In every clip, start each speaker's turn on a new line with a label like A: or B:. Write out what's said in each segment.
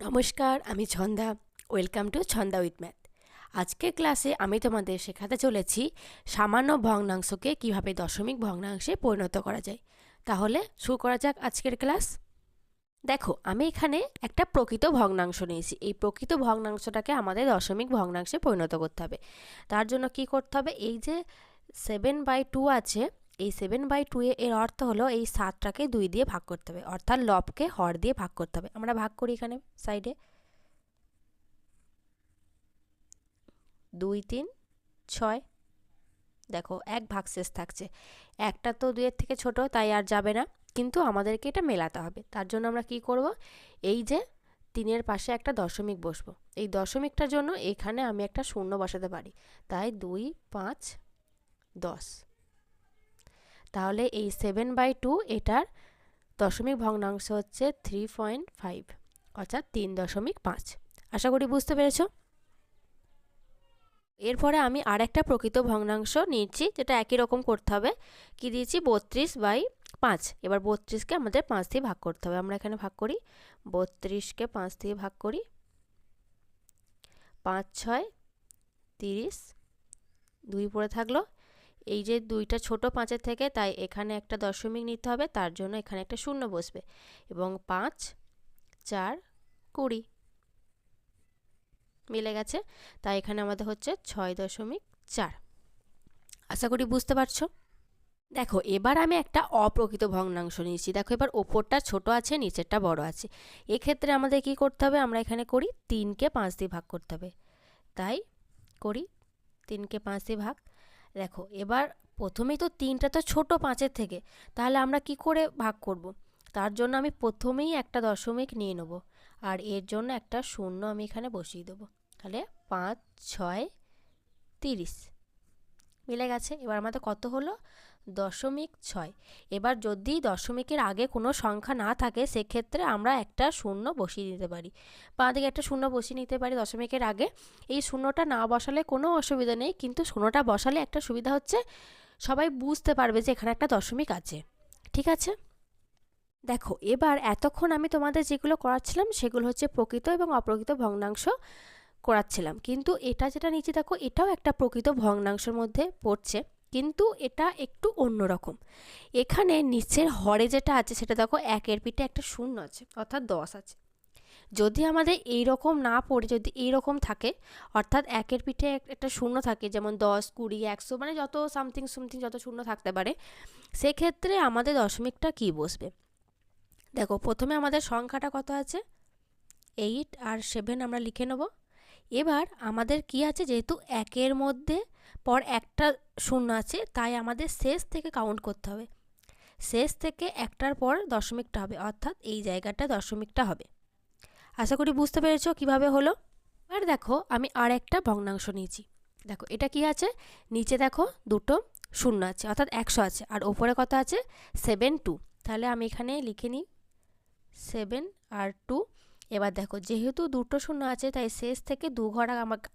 A: নমস্কার, আমি Chhanda. Welcome to Chhanda with math আজকের ক্লাসে আমি তোমাদের শেখাতে চলেছি সামান্য ভগ্নাংশকে কীভাবে দশমিক ভগ্নাংশে পরিণত করা যায়। তাহলে শুরু করা যাক আজকের ক্লাস। দেখো, আমি এখানে একটা প্রকৃত ভগ্নাংশ নিয়েছি। এই প্রকৃত ভগ্নাংশটাকে আমাদের দশমিক ভগ্নাংশে পরিণত করতে হবে। তার জন্য কি করতে হবে? এই যে সেভেন বাই টু আছে এই সেভেন বাই টু এর অর্থ হলো এই সাতটাকে দুই দিয়ে ভাগ করতে হবে। অর্থাৎ লবকে হর দিয়ে ভাগ করতে হবে। আমরা ভাগ করি এখানে সাইডে দুই, তিন, ছয়। দেখো, এক ভাগ শেষ থাকছে। একটা তো দুইয়ের থেকে ছোট, তাই আর যাবে না। কিন্তু আমাদেরকে এটা মেলাতে হবে। তার জন্য আমরা কি করব? এই যে তিনের পাশে একটা দশমিক বসবো। এই দশমিকটার জন্য এখানে আমি একটা শূন্য বসাতে পারি। তাই দুই, পাঁচ, দশ। তাহলে এই সেভেন বাই টু এটার দশমিক ভগ্নাংশ হচ্ছে থ্রি পয়েন্ট ফাইভ অর্থাৎ তিন দশমিক পাঁচ। আশা করি বুঝতে পেরেছ? এরপরে আমি আর একটা প্রকৃত ভগ্নাংশ নিয়েছি, যেটা একই রকম করতে হবে। কি দিয়েছি? বত্রিশ বাই পাঁচ। এবার বত্রিশকে আমাদের পাঁচ দিয়ে ভাগ করতে হবে। আমরা এখানে ভাগ করি। বত্রিশকে পাঁচ দিয়ে ভাগ করি। পাঁচ, ছয়, তিরিশ, দুই পড়ে থাকল। এই যে দুইটা ছোট পাঁচের থেকে তাই এখানে একটা দশমিক নিতে হবে, তার জন্য এখানে একটা শূন্য বসবে। এবং পাঁচ, চার, কুড়ি মিলে গেছে, তাই এখানে আমাদের হচ্ছে ছয় দশমিক চার। আশা করি বুঝতে পারছ? দেখো, এবার আমি একটা অপ্রকৃত ভগ্নাংশ নিয়েছি। দেখো, এবার ওপরটা ছোট আছে, নিচেরটা বড় আছে। এক্ষেত্রে আমাদের কি করতে হবে? আমরা এখানে করি তিনকে পাঁচ দিয়ে ভাগ করতে হবে। তাই করি তিনকে পাঁচ দিয়ে ভাগ। দেখো, এবার প্রথমেই তো তিনটা তো ছোট পাঁচের থেকে, তাহলে আমরা কি করে ভাগ করব। তার জন্য আমি প্রথমেই একটা দশমিক নিয়ে নেব, আর এর জন্য একটা শূন্য আমি এখানে বসিয়ে দেবো। তাহলে পাঁচ, ছয়, তিরিশ। মিলে গেছে, এবার আমাদের কত হলো? দশমিক ছয়। এবার যদি দশমিকের আগে কোনো সংখ্যা না থাকে, সেক্ষেত্রে আমরা একটা শূন্য বসিয়ে দিতে পারি। বাঁ দিকে একটা শূন্য বসিয়ে নিতে পারি দশমিকের আগে। এই শূন্যটা না বসালে কোনো অসুবিধা নেই, কিন্তু শূন্যটা বসালে একটা সুবিধা হচ্ছে, সবাই বুঝতে পারবে যে এখানে একটা দশমিক আছে। ঠিক আছে? দেখো, এবার এতক্ষণ আমি তোমাদের যেগুলো করাচ্ছিলাম, সেগুলো হচ্ছে প্রকৃত এবং অপ্রকৃত ভগ্নাংশ করাচ্ছিলাম। কিন্তু এটা যেটা নিচে দেখো, এটাও একটা প্রকৃত ভগ্নাংশের মধ্যে পড়ছে। কিন্তু এটা একটু অন্যরকম এখানে নিচের হরে যেটা আছে, সেটা দেখো একের পিঠে একটা শূন্য আছে, অর্থাৎ দশ আছে। যদি আমাদের এই রকম না পড়ে, যদি এই রকম থাকে, অর্থাৎ একের পিঠে একটা শূন্য থাকে, যেমন দশ, কুড়ি, একশো মানে যত সামথিং সামথিং যত শূন্য থাকতে পারে, সেক্ষেত্রে আমাদের দশমিকটা কি বসবে? দেখো, প্রথমে আমাদের সংখ্যাটা কত আছে? এইট আর সেভেন আমরা লিখে নেব। এবার আমাদের কি আছে? যেহেতু একের মধ্যে পর একটা শূন্য আছে, তাই আমাদের শেষ থেকে কাউন্ট করতে হবে। শেষ থেকে একটার পর দশমিকটা হবে, অর্থাৎ এই জায়গাটা দশমিকটা হবে। আশা করি বুঝতে পেরেছ কীভাবে হলো? এবার দেখো, আমি আর একটা ভগ্নাংশ নিয়েছি। দেখো, এটা কি আছে? নিচে দেখো, দুটো শূন্য আছে, অর্থাৎ একশো আছে, আর ওপরে কত আছে? সেভেন টু তাহলে আমি এখানে লিখে নিই সেভেন আর টু এবার দেখো, যেহেতু দুটো শূন্য আছে, তাই শেষ থেকে দু ঘর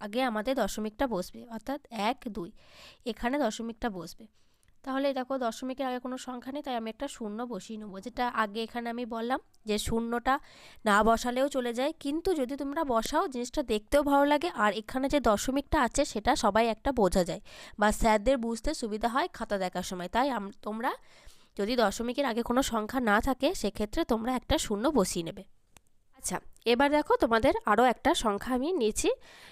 A: আগে আমাদের দশমিকটা বসবে, অর্থাৎ এক, দুই, এখানে দশমিকটা বসবে। তাহলে দেখো, দশমিকের আগে কোনো সংখ্যা নেই, তাই আমি একটা শূন্য বসিয়ে নেব, যেটা আগে এখানে আমি বললাম যে শূন্যটা না বসালেও চলে যায়, কিন্তু যদি তোমরা বসাও, জিনিসটা দেখতেও ভালো লাগে, আর এখানে যে দশমিকটা আছে, সেটা সবাই একটা বোঝা যায়, বা স্যারদের বুঝতে সুবিধা হয় খাতা দেখার সময়। তাই তোমরা যদি দশমিকের আগে কোনো সংখ্যা না থাকে, সেক্ষেত্রে তোমরা একটা শূন্য বসিয়ে নেবে। আচ্ছা এবার দেখো তোমাদের আরও একটা সংখ্যা আমি নিয়েছি।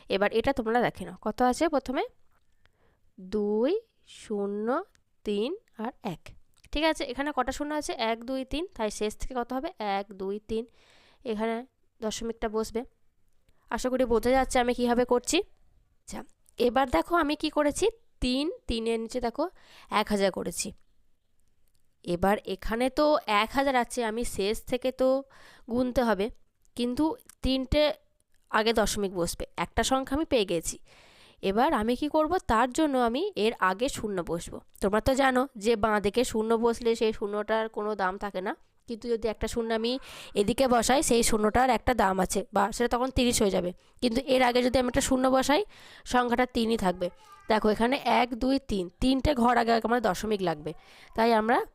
A: এবার এটা তোমরা দেখে নাও, কত আছে প্রথমে? দুই, শূন্য, তিন আর এক। ঠিক আছে, এখানে কটা শূন্য আছে? এক, দুই, তিন, তাই শেষ থেকে কত হবে? এক, দুই, তিন। এখানে দশমিকটা বসবে। আশা করি বোঝা যাচ্ছে আমি কীভাবে করছি। আচ্ছা এবার দেখো আমি কি করেছি? তিন, তিনের নিচে দেখো এক হাজার করেছি। এবার এখানে তো এক হাজার আছে, আমি শেষ থেকে তো গুনতে হবে। কিন্তু তিনটে আগে দশমিক বসবে, একটা সংখ্যা আমি পেয়ে গেছি। এবার আমি কি করব? তার জন্য আমি এর আগে শূন্য বসবো। তোমরা তো জানো যে বাঁ দিকে শূন্য বসলে সেই শূন্যটার কোনো দাম থাকে না। কিন্তু যদি একটা শূন্য আমি এদিকে বসাই, সেই শূন্যটার একটা দাম আছে বা সেটা তখন তিরিশ হয়ে যাবে। কিন্তু এর আগে যদি আমি একটা শূন্য বসাই, সংখ্যাটা তিনই থাকবে। দেখো এখানে এক, দুই, তিন, তিনটে ঘর আগে আমার দশমিক লাগবে। তাই আমরা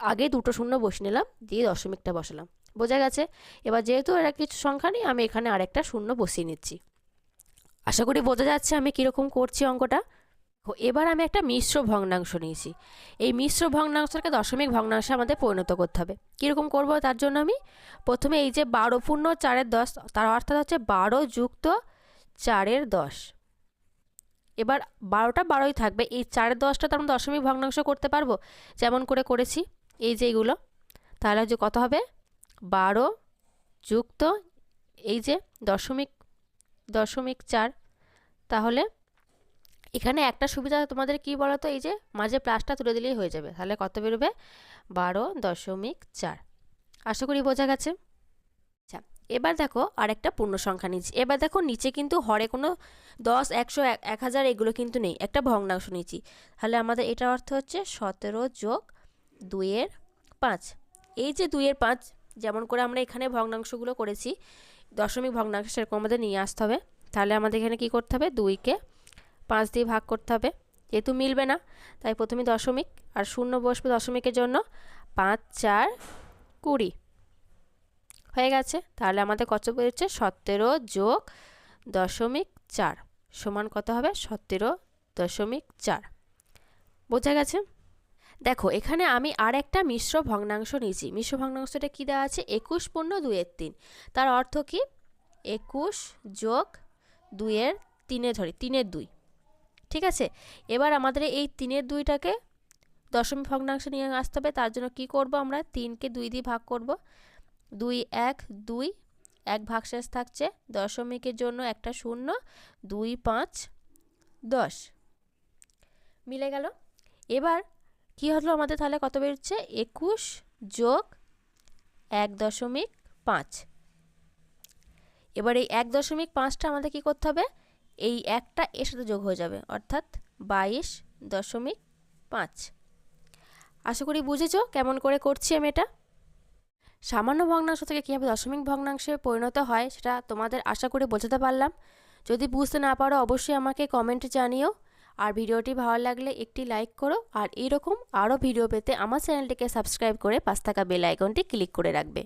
A: আগে দুটো শূন্য বসে নিলাম, দিয়ে দশমিকটা বসালাম। বোঝা গেছে। এবার যেহেতু এরা কিছু সংখ্যা নেই, আমি এখানে আরেকটা শূন্য বসিয়ে নিচ্ছি। আশা করি বোঝা যাচ্ছে আমি কীরকম করছি অঙ্কটা। এবার আমি একটা মিশ্র ভগ্নাংশ নিয়েছি। এই মিশ্র ভগ্নাংশটাকে দশমিক ভগ্নাংশে আমাদের পরিণত করতে হবে। কীরকম করব তার জন্য আমি? প্রথমে এই যে বারো পূর্ণ চারের দশ, তার অর্থাৎ হচ্ছে বারো যুক্ত চারের দশ। এবার বারোটা বারোই থাকবে। এই চারের দশটা তো আমরা দশমিক ভগ্নাংশ করতে পারব। যেমন করে করেছি, এই যে এইগুলো তাহলে যে কত হবে? বারো যুক্ত এই যে দশমিক দশমিক চার। তাহলে এখানে একটা সুবিধা তোমাদের কি বলো তো এই যে মাঝে প্লাসটা তুলে দিলেই হয়ে যাবে। তাহলে কত বেরোবে? বারো দশমিক চার। আশা করি বোঝা গেছে? আচ্ছা এবার দেখো আরেকটা পূর্ণ সংখ্যা নিচ্ছি এবার দেখো নিচে কিন্তু হরে কোনো দশ, একশো, এক এক হাজার এগুলো কিন্তু নেই। একটা ভগ্নাংশ নিচ্ছি তাহলে আমাদের এটার অর্থ হচ্ছে সতেরো যোগ দুইয়ের পাঁচ। এই যে দুইয়ের পাঁচ যেমন করে আমরা এখানে ভগ্নাংশগুলো করেছি, দশমিক ভগ্নাংশ সেরকম আমাদের নিয়ে আসতে হবে। তাহলে আমাদের এখানে কি করতে হবে? দুইকে পাঁচ দিয়ে ভাগ করতে হবে। যেহেতু মিলবে না, তাই প্রথমে দশমিক আর শূন্য বসবে দশমিকের জন্য পাঁচ, চার, কুড়ি। হয়ে গেছে। তাহলে আমাদের কত বেরোচ্ছে সতেরো যোগ দশমিক চার। সমান কত হবে? সতেরো দশমিক চার। বোঝা গেছে? দেখো, এখানে আমি আর একটা মিশ্র ভগ্নাংশ নিয়েছি। মিশ্র ভগ্নাংশটা কী দেওয়া আছে? একুশ পূর্ণ দুইয়ের তিন। তার অর্থ কি? একুশ যোগ দুইয়ের তিনে ধরি, তিনের দুই। ঠিক আছে? এবার আমাদের এই তিনের দুইটাকে দশমিক ভগ্নাংশ নিয়ে আসতে হবে। তার জন্য কি করব আমরা? তিনকে দুই দিয়ে ভাগ করব। দুই, এক দুই, এক ভাগশেষ থাকছে। দশমিকের জন্য একটা শূন্য, দুই, পাঁচ, দশ। মিলে গেল? এবার কি হলো আমাদের তাহলে কত বেরোচ্ছে? একুশ যোগ এক দশমিক পাঁচ। এবার এই এক দশমিক পাঁচটা আমাদের কি করতে হবে? এই একটা এর সাথে যোগ হয়ে যাবে, অর্থাৎ বাইশ দশমিক পাঁচ। আশা করি বুঝেছ কেমন করে করছি আমি এটা? সামান্য ভগ্নাংশ থেকে কীভাবে দশমিক ভগ্নাংশে পরিণত হয় সেটা তোমাদের আশা করে বোঝাতে পারলাম। যদি বুঝতে না পারো অবশ্যই আমাকে কমেন্টে জানিও। আর ভিডিওটি ভালো লাগলে একটি লাইক করো আর এরকম আরও ভিডিও পেতে আমার চ্যানেলটিকে সাবস্ক্রাইব করে পাঁচ টাকা বেল আইকনটি ক্লিক করে রাখবে।